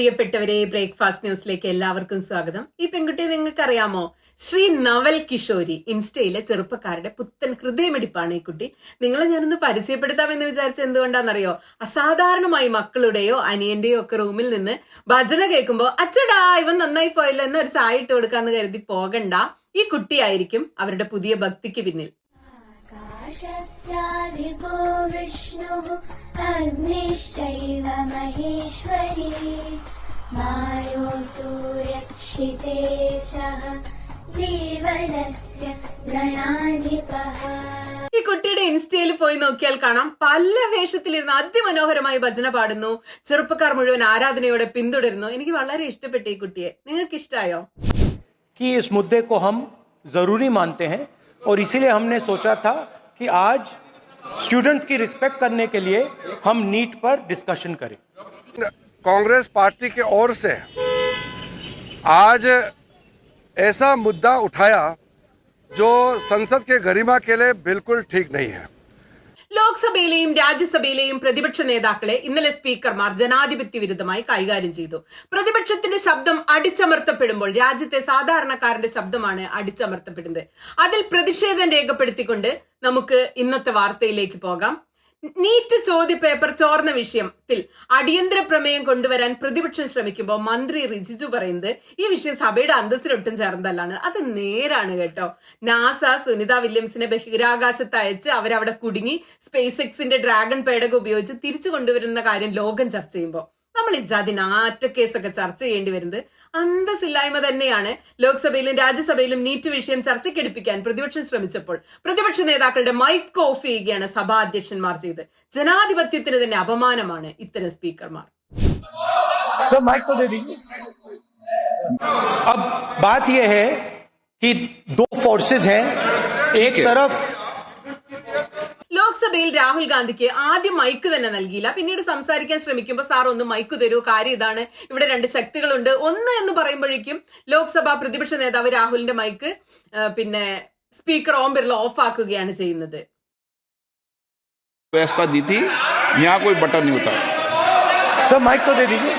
പ്രിയപ്പെട്ടവരെ ബ്രേക്ക്ഫാസ്റ്റ് ന്യൂസിലേക്ക് എല്ലാവർക്കും സ്വാഗതം. ഈ പെൺകുട്ടി നിങ്ങൾക്കറിയാമോ? ശ്രീ നവൽ കിഷോരി ഇൻസ്റ്റയിലെ ചെറുപ്പക്കാരുടെ പുത്തൻ ഹൃദയമിടിപ്പാണ് ഈ കുട്ടി. നിങ്ങളെ ഞാനൊന്ന് പരിചയപ്പെടുത്താമെന്ന് വിചാരിച്ച എന്തുകൊണ്ടാണെന്നറിയോ? അസാധാരണമായി മക്കളുടെയോ അനിയന്റെയോ ഒക്കെ റൂമിൽ നിന്ന് ഭജന കേൾക്കുമ്പോൾ അച്ചടാ ഇവൻ നന്നായി പോയല്ലോ എന്നൊരു ചായ ഇട്ട് കൊടുക്കാന്ന് കരുതി പോകണ്ട. ഈ കുട്ടിയായിരിക്കും അവരുടെ പുതിയ ഭക്തിക്ക് പിന്നിൽ. വിഷ്ണു अग्निश्चैव महेश्वरी मायो सूर्यक्षिते सह जीवनस्य गणाधिपः ഈ കുട്ടിയുടെ ഇൻസ്റ്റയിൽ പോയി നോക്കിയാൽ കാണാം പല വേഷത്തിലിരുന്ന് അതിമനോഹരമായി ഭജന പാടുന്നു ചെറുപ്പക്കാർ മുഴുവൻ ആരാധനയോടെ പിന്തുടരുന്നു എനിക്ക് വളരെ ഇഷ്ടപ്പെട്ടു ഈ കുട്ടിയെ നിങ്ങൾക്ക് ഇഷ്ടായോ कि इस मुद्दे को हम ज़रूरी मानते हैं और इसीलिए हमने सोचा था कि आज स्टूडेंट्स की रिस्पेक्ट करने के लिए हम नीट पर डिस्कशन करें। कांग्रेस पार्टी के ओर से आज ऐसा मुद्दा उठाया जो संसद के गरिमा के लिए बिल्कुल ठीक नहीं है। ലോക്സഭയിലെയും രാജ്യസഭയിലെയും പ്രതിപക്ഷ നേതാക്കളെ ഇന്നലെ സ്പീക്കർമാർ ജനാധിപത്യ വിരുദ്ധമായി കൈകാര്യം ചെയ്തു. പ്രതിപക്ഷത്തിന്റെ ശബ്ദം അടിച്ചമർത്തപ്പെടുമ്പോൾ രാജ്യത്തെ സാധാരണക്കാരന്റെ ശബ്ദമാണ് അടിച്ചമർത്തപ്പെടുന്നത്. അതിൽ പ്രതിഷേധം രേഖപ്പെടുത്തിക്കൊണ്ട് നമുക്ക് ഇന്നത്തെ വാർത്തയിലേക്ക് പോകാം. നീറ്റ് ചോദ്യ പേപ്പർ ചോർന്ന വിഷയത്തിൽ അടിയന്തര പ്രമേയം കൊണ്ടുവരാൻ പ്രതിപക്ഷം ശ്രമിക്കുമ്പോൾ മന്ത്രി റിജിജു പറയുന്നത് ഈ വിഷയം സഭയുടെ അന്തസ്സിലൊട്ടും ചേർന്നതല്ലാണ് അത് നേരാണ് കേട്ടോ. നാസ സുനിത വില്യംസിനെ ബഹിരാകാശത്ത് അയച്ച് അവരവിടെ കുടുങ്ങി സ്പേസ് എക്സിന്റെ ഡ്രാഗൺ പേടകം ഉപയോഗിച്ച് തിരിച്ചു കൊണ്ടുവരുന്ന കാര്യം ലോകം ചർച്ച ചെയ്യുമ്പോൾ നമ്മൾ ഇജാതി നാറ്റ കേസൊക്കെ ചർച്ച ചെയ്യേണ്ടി വരുന്നത് അന്തസ്സില്ലായ്മ തന്നെയാണ് ലോക്സഭയിലും രാജ്യസഭയിലും നീറ്റ് വിഷയം ചർച്ചയ്ക്കെടുപ്പിക്കാൻ പ്രതിപക്ഷം ശ്രമിച്ചപ്പോൾ പ്രതിപക്ഷ നേതാക്കളുടെ മൈക്ക് ഓഫ് ചെയ്യുകയാണ് സഭാ അധ്യക്ഷന്മാർ ചെയ്ത് ജനാധിപത്യത്തിന് തന്നെ അപമാനമാണ് ഇത്തരം സ്പീക്കർമാർ सर माइक को दे दीजिए अब बात यह है कि दो फोर्सेस हैं एक तरफ ലോക്സഭയിൽ രാഹുൽ ഗാന്ധിക്ക് ആദ്യം മൈക്ക് തന്നെ നൽകിയില്ല പിന്നീട് സംസാരിക്കാൻ ശ്രമിക്കുമ്പോൾ സാർ ഒന്ന് മൈക്ക് തരൂ കാര്യം ഇതാണ് ഇവിടെ രണ്ട് ശക്തികളുണ്ട് ഒന്ന് എന്ന് പറയുമ്പോഴേക്കും ലോക്സഭാ പ്രതിപക്ഷ നേതാവ് രാഹുലിന്റെ മൈക്ക് ആ, പിന്നെ സ്പീക്കർ ഓം ബിർള ഓഫ് ആക്കുകയാണ് ചെയ്യുന്നത് व्यवस्था दी थी यहाँ कोई बटन नहीं होता सर माइक को दे दीजिए എന്നാൽ സ്പീക്കർ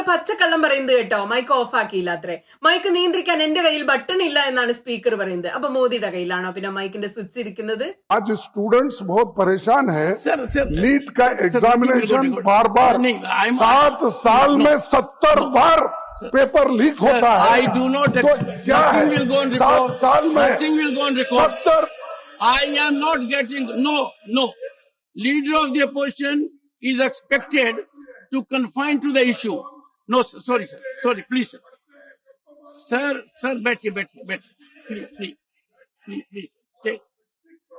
പച്ചക്കള്ളം പറയുന്നത് കേട്ടോ മൈക്ക് ഓഫ് ആക്കിയില്ല അത്രേ മൈക്ക് നിയന്ത്രിക്കാൻ എന്റെ കയ്യിൽ ബട്ടൺ ഇല്ല എന്നാണ് സ്പീക്കർ പറയുന്നത് അപ്പൊ മോദിയുടെ കയ്യിലാണോ പിന്നെ മൈക്കിന്റെ സ്വിച്ച് ഇരിക്കുന്നത് आज स्टूडेंट्स बहुत परेशान है सर, सर, नीट का सर, एग्जामिनेशन बिल्कुल, बार बार नहीं, I'm- सात साल में सत्तर बार पेपर लीक होता है I do not तो accept- क्या है nothing will go on सात record. साल में Nothing will go on record. सत्तर I am not getting no no. Leader of the opposition is expected to confine to the issue. No, sir, sorry, sir. Sorry, please, sir. Sir, sir, बैठिए बैठिए बैठिए please, please, please, please. Take,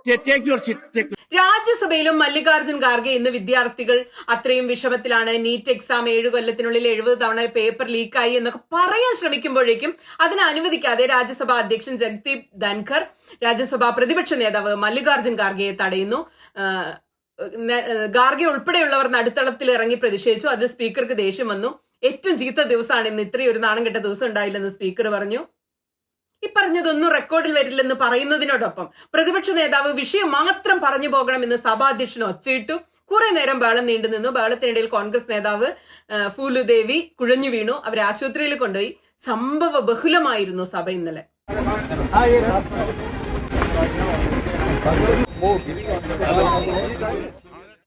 take, take your seat. Take your രാജ്യസഭയിലും മല്ലികാർജുൻ ഖാർഗെ ഇന്ന് വിദ്യാർത്ഥികൾ അത്രയും വിഷമത്തിലാണ് NEET exam ഏഴു കൊല്ലത്തിനുള്ളിൽ എഴുപത് തവണ പേപ്പർ ലീക്കായി എന്നൊക്കെ പറയാൻ ശ്രമിക്കുമ്പോഴേക്കും അതിനെ അനുവദിക്കാതെ രാജ്യസഭാ അധ്യക്ഷൻ ജഗ്ദീപ് ധൻഖർ രാജ്യസഭാ പ്രതിപക്ഷ നേതാവ് മല്ലികാർജുൻ ഖാർഗെയെ തടയുന്നു ആ, ന- ഖാർഗെ ഉൾപ്പെടെയുള്ളവർ നടുത്തളത്തിൽ ഇറങ്ങി പ്രതിഷേധിച്ചു അതിൽ സ്പീക്കർക്ക് ദേഷ്യം വന്നു ഏറ്റവും ചീത്ത ദിവസമാണ് ഇന്ന് ഇത്രയും ഒരു നാണം കെട്ട ദിവസം ഉണ്ടായില്ലെന്ന് സ്പീക്കർ പറഞ്ഞു. ഈ പറഞ്ഞതൊന്നും റെക്കോർഡിൽ വരില്ലെന്ന് പറയുന്നതിനോടൊപ്പം പ്രതിപക്ഷ നേതാവ് വിഷയം മാത്രം പറഞ്ഞു പോകണമെന്ന് സഭാധ്യക്ഷൻ ഒച്ചയിട്ടു കുറെ നേരം ബഹളം നീണ്ടു നിന്നു. ബഹളത്തിനിടയിൽ കോൺഗ്രസ് നേതാവ് ഫൂലുദേവി കുഴഞ്ഞു വീണു. അവരെ ആശുപത്രിയിൽ കൊണ്ടുപോയി. സംഭവ ബഹുലമായിരുന്നു സഭ ഇന്നലെ.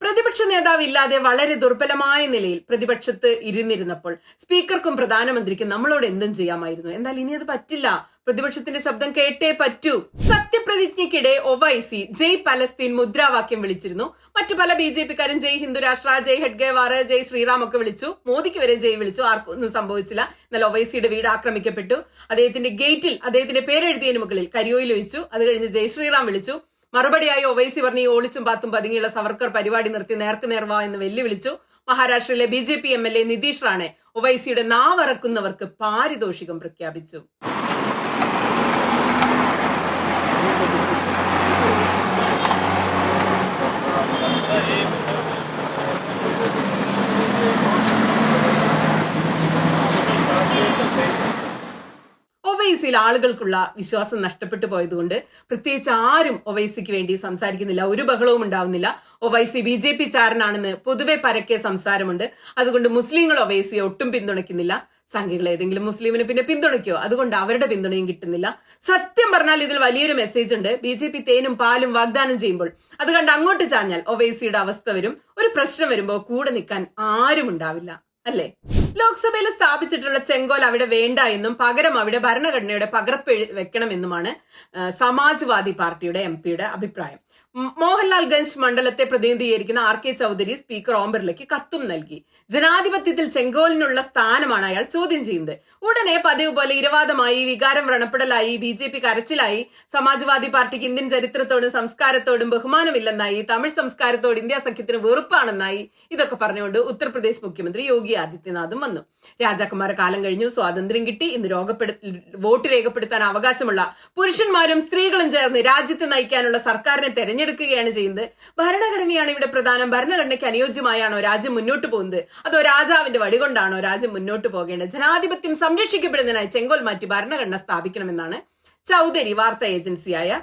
പ്രതിപക്ഷ നേതാവ് ഇല്ലാതെ വളരെ ദുർബലമായ നിലയിൽ പ്രതിപക്ഷത്ത് ഇരുന്നിരുന്നപ്പോൾ സ്പീക്കർക്കും പ്രധാനമന്ത്രിക്കും നമ്മളോട് എന്തും ചെയ്യാമായിരുന്നു. എന്നാൽ ഇനി അത് പറ്റില്ല. പ്രതിപക്ഷത്തിന്റെ ശബ്ദം കേട്ടേ പറ്റൂ. സത്യപ്രതിജ്ഞയ്ക്കിടെ ഒവൈസി ജയ് പലസ്തീൻ മുദ്രാവാക്യം വിളിച്ചിരുന്നു. മറ്റു പല ബി ജെ പിക്കാരും ജയ് ഹിന്ദുരാഷ്ട്ര ജയ് ഹെഡ്ഗേവാർ ജയ് ശ്രീറാം ഒക്കെ വിളിച്ചു. മോദിക്ക് വരെ ജയ് വിളിച്ചു. ആർക്കും ഒന്നും സംഭവിച്ചില്ല. എന്നാൽ ഒവൈസിയുടെ വീട് ആക്രമിക്കപ്പെട്ടു. അദ്ദേഹത്തിന്റെ ഗേറ്റിൽ അദ്ദേഹത്തിന്റെ പേരെഴുതിയതിന് മുകളിൽ കരിയോയിൽ ഒഴിച്ചു. അത് കഴിഞ്ഞ് ജയ് ശ്രീറാം വിളിച്ചു. മറുപടിയായി ഒവൈസി പറഞ്ഞ് ഈ ഓളിച്ചും പാത്തും പതുങ്ങിയുള്ള സവർക്കർ പരിപാടി നിർത്തി നേർക്ക് നേർവാ എന്ന് വെല്ലുവിളിച്ചു. മഹാരാഷ്ട്രയിലെ B J P M L A Nitesh Rane ഒവൈസിയുടെ നാവറക്കുന്നവർക്ക് പാരിതോഷികം പ്രഖ്യാപിച്ചു. ഒവൈസിയിൽ ആളുകൾക്കുള്ള വിശ്വാസം നഷ്ടപ്പെട്ടു പോയതുകൊണ്ട് പ്രത്യേകിച്ച് ആരും ഒവൈസിക്ക് വേണ്ടി സംസാരിക്കുന്നില്ല ഒരു ബഹളവും ഉണ്ടാവുന്നില്ല. ഒവൈസി ബി ജെ പി ചാരനാണെന്ന് പൊതുവെ പരക്കെ സംസാരമുണ്ട്. അതുകൊണ്ട് മുസ്ലിങ്ങൾ ഒവൈസിയെ ഒട്ടും പിന്തുണയ്ക്കുന്നില്ല. സംഘികൾ ഏതെങ്കിലും മുസ്ലിമിനെ പിന്നെ പിന്തുണയ്ക്കോ അതുകൊണ്ട് അവരുടെ പിന്തുണയും കിട്ടുന്നില്ല. സത്യം പറഞ്ഞാൽ ഇതിൽ വലിയൊരു മെസ്സേജ് ഉണ്ട്. ബി ജെ പി തേനും പാലും വാഗ്ദാനം ചെയ്യുമ്പോൾ അത് കണ്ട് അങ്ങോട്ട് ചാഞ്ഞാൽ ഒവൈസിയുടെ അവസ്ഥ വരും. ഒരു പ്രശ്നം വരുമ്പോൾ കൂടെ നിൽക്കാൻ ആരും ഉണ്ടാവില്ല. അല്ലേ? ലോക്സഭയിൽ സ്ഥാപിച്ചിട്ടുള്ള ചെങ്കോൽ അവിടെ വേണ്ട എന്നും പകരം അവിടെ ഭരണഘടനയുടെ പകർപ്പ് വെക്കണമെന്നുമാണ് സമാജ്വാദി പാർട്ടിയുടെ എം പിയുടെ അഭിപ്രായം. മോഹൻലാൽ ഗഞ്ച് മണ്ഡലത്തെ പ്രതിനിധീകരിക്കുന്ന R K Chaudhary speaker Om ബിർളയ്ക്ക് കത്തും നൽകി. ജനാധിപത്യത്തിൽ ചെങ്കോലിനുള്ള സ്ഥാനമാണ് അയാൾ ചോദ്യം ചെയ്യുന്നത്. ഉടനെ പതിവ് പോലെ ഇരവാദമായി വികാരം വ്രണപ്പെടലായി ബി ജെ പി കരച്ചിലായി സമാജ്വാദി പാർട്ടിക്ക് ഇന്ത്യൻ ചരിത്രത്തോടും സംസ്കാരത്തോടും ബഹുമാനമില്ലെന്നായി തമിഴ് സംസ്കാരത്തോട് ഇന്ത്യ സഖ്യത്തിന് വെറുപ്പാണെന്നായി ഇതൊക്കെ പറഞ്ഞുകൊണ്ട് ഉത്തർപ്രദേശ് മുഖ്യമന്ത്രി യോഗി ആദിത്യനാഥും വന്നു. രാജാക്കന്മാരെ കാലം കഴിഞ്ഞു സ്വാതന്ത്ര്യം കിട്ടി. ഇന്ന് രോഗപ്പെടു വോട്ട് രേഖപ്പെടുത്താൻ അവകാശമുള്ള പുരുഷന്മാരും സ്ത്രീകളും ചേർന്ന് രാജ്യത്തെ നയിക്കാനുള്ള സർക്കാരിനെ തെരഞ്ഞെടുക്കുകയാണ് ചെയ്യുന്നത്. ഭരണഘടനയാണ് ഇവിടെ പ്രധാനം. ഭരണഘടനയ്ക്ക് അനുയോജ്യമായാണോ രാജ്യം മുന്നോട്ട് പോകുന്നത്? അതോ രാജാവിന്റെ വടി കൊണ്ടാണോ രാജ്യം മുന്നോട്ട് പോകേണ്ടത്? ജനാധിപത്യം സംരക്ഷിക്കപ്പെടുന്നതിനായി ചെങ്കോൽ മാറ്റി ഭരണഘടന സ്ഥാപിക്കണമെന്നാണ് ചൗധരി വാർത്താ ഏജൻസിയായ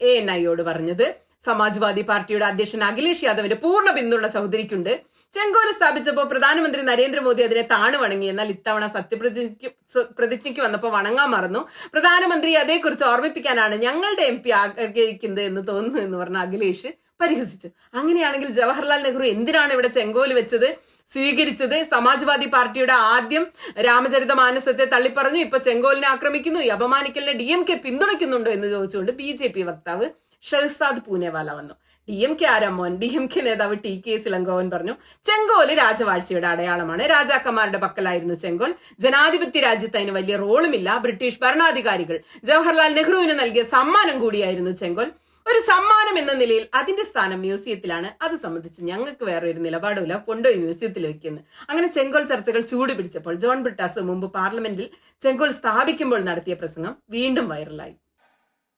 എ എൻ ഐയോട് പറഞ്ഞത്. സമാജ്വാദി പാർട്ടിയുടെ അധ്യക്ഷൻ അഖിലേഷ് യാദവിന്റെ പൂർണ പിന്തുണ ചൗധരിക്കുണ്ട്. ചെങ്കോൽ സ്ഥാപിച്ചപ്പോൾ പ്രധാനമന്ത്രി നരേന്ദ്രമോദി അതിനെ താണു വണങ്ങി. എന്നാൽ ഇത്തവണ സത്യപ്രതിജ്ഞയ്ക്ക് പ്രതിജ്ഞയ്ക്ക് വന്നപ്പോൾ വണങ്ങാൻ മറന്നു. പ്രധാനമന്ത്രി അതേക്കുറിച്ച് ഓർമ്മിപ്പിക്കാനാണ് ഞങ്ങളുടെ എം പി ആഗ്രഹിക്കുന്നത് എന്ന് തോന്നുന്നു എന്ന് പറഞ്ഞ അഖിലേഷ് പരിഹസിച്ചു. അങ്ങനെയാണെങ്കിൽ ജവഹർലാൽ നെഹ്റു എന്തിനാണ് ഇവിടെ ചെങ്കോൽ വെച്ചത്? സ്വീകരിച്ചത്? സമാജ്വാദി പാർട്ടിയുടെ ആദ്യം രാമചരിത മാനസത്തെ തള്ളിപ്പറഞ്ഞു ഇപ്പൊ ചെങ്കോലിനെ ആക്രമിക്കുന്നു ഈ അപമാനിക്കലിനെ ഡി എം കെ പിന്തുണയ്ക്കുന്നുണ്ടോ എന്ന് ചോദിച്ചുകൊണ്ട് ബി ജെ പി വക്താവ് ഷഹസാദ് പൂനെവാല വന്നു. ഡി എം കെ ആരാമോൻ ഡി എം കെ നേതാവ് ടി കെ എസ് ഇളങ്കോവൻ പറഞ്ഞു ചെങ്കോൽ രാജവാഴ്ചയുടെ അടയാളമാണ്. രാജാക്കന്മാരുടെ പക്കലായിരുന്നു ചെങ്കോൽ. ജനാധിപത്യ രാജ്യത്ത് അതിന് വലിയ റോളുമില്ല. ബ്രിട്ടീഷ് ഭരണാധികാരികൾ ജവഹർലാൽ നെഹ്റുവിന് നൽകിയ സമ്മാനം കൂടിയായിരുന്നു ചെങ്കോൽ. ഒരു സമ്മാനം എന്ന നിലയിൽ അതിന്റെ സ്ഥാനം മ്യൂസിയത്തിലാണ്. അത് സംബന്ധിച്ച് ഞങ്ങൾക്ക് വേറെ ഒരു നിലപാടുമില്ല. കൊണ്ടുപോയി മ്യൂസിയത്തിൽ വെക്കുന്നു. അങ്ങനെ ചെങ്കോൽ ചർച്ചകൾ ചൂട് പിടിച്ചപ്പോൾ ജോൺ ബ്രിട്ടാസ് മുമ്പ് പാർലമെന്റിൽ ചെങ്കോൽ സ്ഥാപിക്കുമ്പോൾ നടത്തിയ പ്രസംഗം വീണ്ടും വൈറലായി.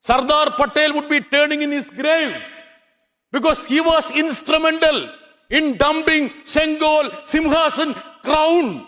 Sardar Patel would be turning in his grave. Because he was instrumental in dumping Sengol, Simhasan, crown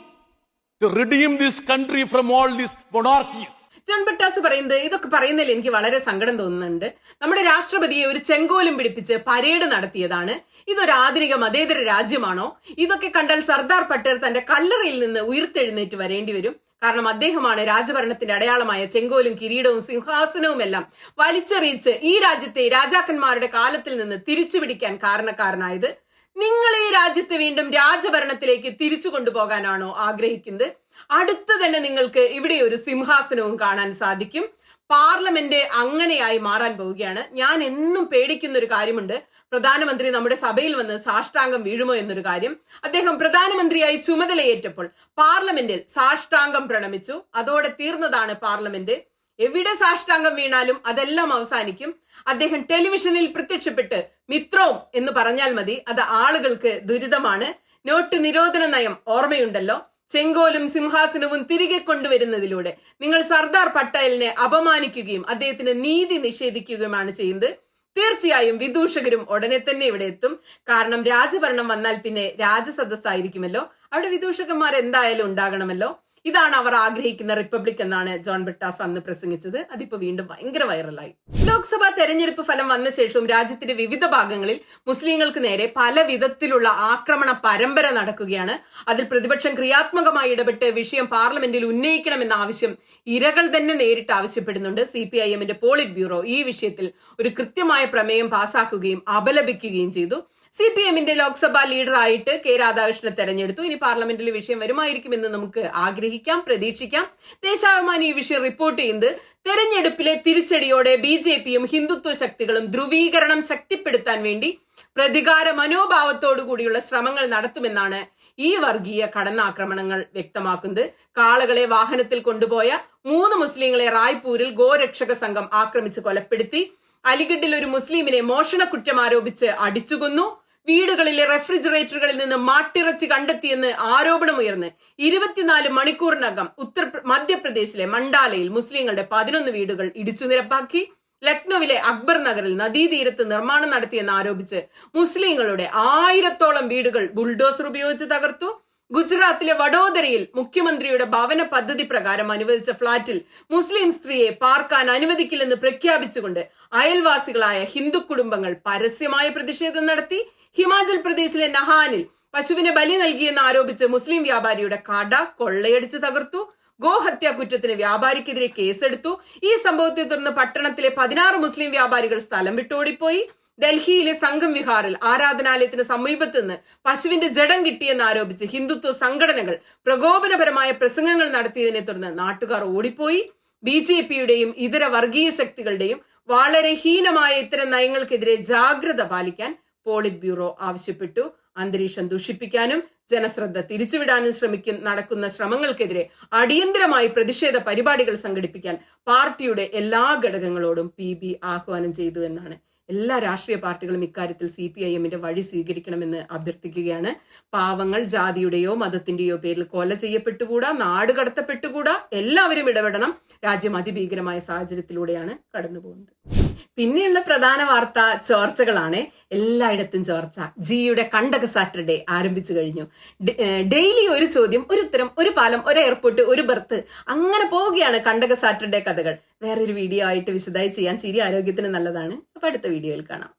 to redeem this country from all these monarchies. John Brittas പറയുന്നത് ഇതൊക്കെ പറയുന്നതിൽ എനിക്ക് വളരെ സങ്കടം തോന്നുന്നുണ്ട്. നമ്മുടെ രാഷ്ട്രപതിയെ ഒരു ചെങ്കോലും പിടിപ്പിച്ച് പരേഡ് നടത്തിയതാണ്. ഇതൊരു ആധുനിക മതേതര രാജ്യമാണോ? ഇതൊക്കെ കണ്ടാൽ സർദാർ പട്ടേൽ തന്റെ കല്ലറയിൽ നിന്ന് ഉയർത്തെഴുന്നേറ്റ് വരേണ്ടി വരും. കാരണം അദ്ദേഹമാണ് രാജഭരണത്തിന്റെ അടയാളമായ ചെങ്കോലും കിരീടവും സിംഹാസനവും എല്ലാം വലിച്ചെറിയിച്ച് ഈ രാജ്യത്തെ രാജാക്കന്മാരുടെ കാലത്തിൽ നിന്ന് തിരിച്ചുപിടിക്കാൻ കാരണക്കാരനായത്. നിങ്ങൾ ഈ രാജ്യത്തെ വീണ്ടും രാജഭരണത്തിലേക്ക് തിരിച്ചു കൊണ്ടുപോകാനാണോ ആഗ്രഹിക്കുന്നത്? അടുത്ത് തന്നെ നിങ്ങൾക്ക് ഇവിടെ ഒരു സിംഹാസനവും കാണാൻ സാധിക്കും. പാർലമെന്റ് അങ്ങനെയായി മാറാൻ പോവുകയാണ്. ഞാൻ എന്നും പേടിക്കുന്ന ഒരു കാര്യമുണ്ട്. പ്രധാനമന്ത്രി നമ്മുടെ സഭയിൽ വന്ന് സാഷ്ടാംഗം വീഴുമോ എന്നൊരു കാര്യം അദ്ദേഹം പ്രധാനമന്ത്രിയായി ചുമതലയേറ്റപ്പോൾ പാർലമെന്റിൽ സാഷ്ടാംഗം പ്രണമിച്ചു. അതോടെ തീർന്നതാണ് പാർലമെന്റ്. എവിടെ സാഷ്ടാംഗം വീണാലും അതെല്ലാം അവസാനിക്കും. അദ്ദേഹം ടെലിവിഷനിൽ പ്രത്യക്ഷപ്പെട്ട് മിത്രോം എന്ന് പറഞ്ഞാൽ മതി. അത് ആളുകൾക്ക് ദുരിതമാണ്. നോട്ട് നിരോധന നയം ഓർമ്മയുണ്ടല്ലോ? ചെങ്കോലും സിംഹാസനവും തിരികെ കൊണ്ടുവരുന്നതിലൂടെ നിങ്ങൾ സർദാർ പട്ടേലിനെ അപമാനിക്കുകയും അദ്ദേഹത്തിന് നീതി നിഷേധിക്കുകയുമാണ് ചെയ്യുന്നത്. തീർച്ചയായും വിദൂഷകരും ഉടനെ തന്നെ ഇവിടെ എത്തും. കാരണം രാജഭരണം വന്നാൽ പിന്നെ രാജസദസ്സായിരിക്കുമല്ലോ. അവിടെ വിദൂഷകന്മാർ എന്തായാലും ഉണ്ടാകണമല്ലോ. ഇതാണ് അവർ ആഗ്രഹിക്കുന്ന റിപ്പബ്ലിക് എന്നാണ് ജോൺ ബിട്ടാസ് അന്ന് പ്രസംഗിച്ചത്. അതിപ്പോ വീണ്ടും ഭയങ്കര വൈറലായി. ലോക്സഭാ തെരഞ്ഞെടുപ്പ് ഫലം വന്ന ശേഷവും രാജ്യത്തിന്റെ വിവിധ ഭാഗങ്ങളിൽ മുസ്ലിങ്ങൾക്ക് നേരെ പല വിധത്തിലുള്ള ആക്രമണ പരമ്പര നടക്കുകയാണ്. അതിൽ പ്രതിപക്ഷം ക്രിയാത്മകമായി ഇടപെട്ട് വിഷയം പാർലമെന്റിൽ ഉന്നയിക്കണമെന്ന ആവശ്യം ഇരകൾ തന്നെ നേരിട്ട് ആവശ്യപ്പെടുന്നുണ്ട്. സി പി ഐ എമ്മിന്റെ പോളിറ്റ് ബ്യൂറോ ഈ വിഷയത്തിൽ ഒരു കൃത്യമായ പ്രമേയം പാസാക്കുകയും അപലപിക്കുകയും ചെയ്തു. സി പി എമ്മിന്റെ ലോക്സഭാ ലീഡറായിട്ട് കെ രാധാകൃഷ്ണനെ തെരഞ്ഞെടുത്തു. ഇനി പാർലമെന്റിൽ വിഷയം വരുമായിരിക്കുമെന്ന് നമുക്ക് ആഗ്രഹിക്കാം പ്രതീക്ഷിക്കാം. ദേശാഭിമാനി ഈ വിഷയം റിപ്പോർട്ട് ചെയ്യുന്നത് തെരഞ്ഞെടുപ്പിലെ തിരിച്ചടിയോടെ ബി ജെ പിയും ഹിന്ദുത്വ ശക്തികളും ധ്രുവീകരണം ശക്തിപ്പെടുത്താൻ വേണ്ടി പ്രതികാര മനോഭാവത്തോടു കൂടിയുള്ള ശ്രമങ്ങൾ നടത്തുമെന്നാണ് ഈ വർഗീയ കടന്നാക്രമണങ്ങൾ വ്യക്തമാക്കുന്നത്. കാളകളെ വാഹനത്തിൽ കൊണ്ടുപോയ മൂന്ന് മുസ്ലിങ്ങളെ റായ്പൂരിൽ ഗോരക്ഷക സംഘം ആക്രമിച്ച് കൊലപ്പെടുത്തി. അലിഗഡിൽ ഒരു മുസ്ലിമിനെ മോഷണ കുറ്റം ആരോപിച്ച് അടിച്ചുകൊന്നു. വീടുകളിലെ റെഫ്രിജറേറ്ററുകളിൽ നിന്ന് മാട്ടിറച്ചി കണ്ടെത്തിയെന്ന് ആരോപണമുയർന്ന് ഇരുപത്തിനാല് മണിക്കൂറിനകം ഉത്തർ മധ്യപ്രദേശിലെ മണ്ടാലയിൽ മുസ്ലിങ്ങളുടെ പതിനൊന്ന് വീടുകൾ ഇടിച്ചു നിരപ്പാക്കി ലക്നൌവിലെ അക്ബർ നഗറിൽ നദീതീരത്ത് നിർമ്മാണം നടത്തിയെന്ന് ആരോപിച്ച് മുസ്ലിങ്ങളുടെ ആയിരത്തോളം വീടുകൾ ബുൾഡോസർ ഉപയോഗിച്ച് തകർത്തു. ഗുജറാത്തിലെ വഡോദരയിൽ മുഖ്യമന്ത്രിയുടെ ഭവന പദ്ധതി പ്രകാരം അനുവദിച്ച ഫ്ളാറ്റിൽ മുസ്ലിം സ്ത്രീയെ പാർക്കാൻ അനുവദിക്കില്ലെന്ന് പ്രഖ്യാപിച്ചുകൊണ്ട് അയൽവാസികളായ ഹിന്ദു കുടുംബങ്ങൾ പരസ്യമായ പ്രതിഷേധം നടത്തി. ഹിമാചൽ പ്രദേശിലെ നഹാനിൽ പശുവിനെ ബലി നൽകിയെന്ന് ആരോപിച്ച് മുസ്ലിം വ്യാപാരിയുടെ കട കൊള്ളയടിച്ച് തകർത്തു. ഗോഹത്യാ കുറ്റത്തിന് വ്യാപാരിക്കെതിരെ കേസെടുത്തു. ഈ സംഭവത്തെ തുടർന്ന് പട്ടണത്തിലെ പതിനാറ് മുസ്ലിം വ്യാപാരികൾ സ്ഥലം വിട്ടോടിപ്പോയി. ഡൽഹിയിലെ സംഘം വിഹാറിൽ ആരാധനാലയത്തിന് സമീപത്ത് നിന്ന് പശുവിന്റെ ജഡം കിട്ടിയെന്ന് ആരോപിച്ച് ഹിന്ദുത്വ സംഘടനകൾ പ്രകോപനപരമായ പ്രസംഗങ്ങൾ നടത്തിയതിനെ തുടർന്ന് നാട്ടുകാർ ഓടിപ്പോയി. ബി ജെ പിയുടെയും ഇതര വർഗീയ ശക്തികളുടെയും വളരെ ഹീനമായ ഇത്തരം നയങ്ങൾക്കെതിരെ ജാഗ്രത പാലിക്കാൻ പോളിറ്റ് ബ്യൂറോ ആവശ്യപ്പെട്ടു. അന്തരീക്ഷം ദുഷിപ്പിക്കാനും ജനശ്രദ്ധ തിരിച്ചുവിടാനും ശ്രമിക്കും നടക്കുന്ന ശ്രമങ്ങൾക്കെതിരെ അടിയന്തരമായി പ്രതിഷേധ പരിപാടികൾ സംഘടിപ്പിക്കാൻ പാർട്ടിയുടെ എല്ലാ ഘടകങ്ങളോടും പി ബി ആഹ്വാനം ചെയ്തു എന്നാണ്. എല്ലാ രാഷ്ട്രീയ പാർട്ടികളും ഇക്കാര്യത്തിൽ സി പി ഐ എമ്മിന്റെ വഴി സ്വീകരിക്കണമെന്ന് അഭ്യർത്ഥിക്കുകയാണ്. പാവങ്ങൾ ജാതിയുടെയോ മതത്തിന്റെയോ പേരിൽ കൊല ചെയ്യപ്പെട്ടുകൂടാ നാട് കടത്തപ്പെട്ടുകൂടാ എല്ലാവരും ഇടപെടണം. രാജ്യം അതിഭീകരമായ സാഹചര്യത്തിലൂടെയാണ് കടന്നു പോകുന്നത് പിന്നെയുള്ള പ്രധാന വാർത്ത ചോർച്ചകളാണ്. എല്ലായിടത്തും ചോർച്ച. ജിയുടെ കണ്ടക സാറ്റർഡേ ആരംഭിച്ചു കഴിഞ്ഞു. ഡെയിലി ഒരു ചോദ്യം ഒരു ഉത്തരം ഒരു പാലം ഒരു എയർപോർട്ട് ഒരു ബർത്ത് അങ്ങനെ പോവുകയാണ് കണ്ടക സാറ്റർഡേ കഥകൾ. വേറൊരു വീഡിയോ ആയിട്ട് വിശദമായി ചെയ്യാൻ ചിരി ആരോഗ്യത്തിന് നല്ലതാണ്. അപ്പൊ അടുത്ത വീഡിയോയിൽ കാണാം.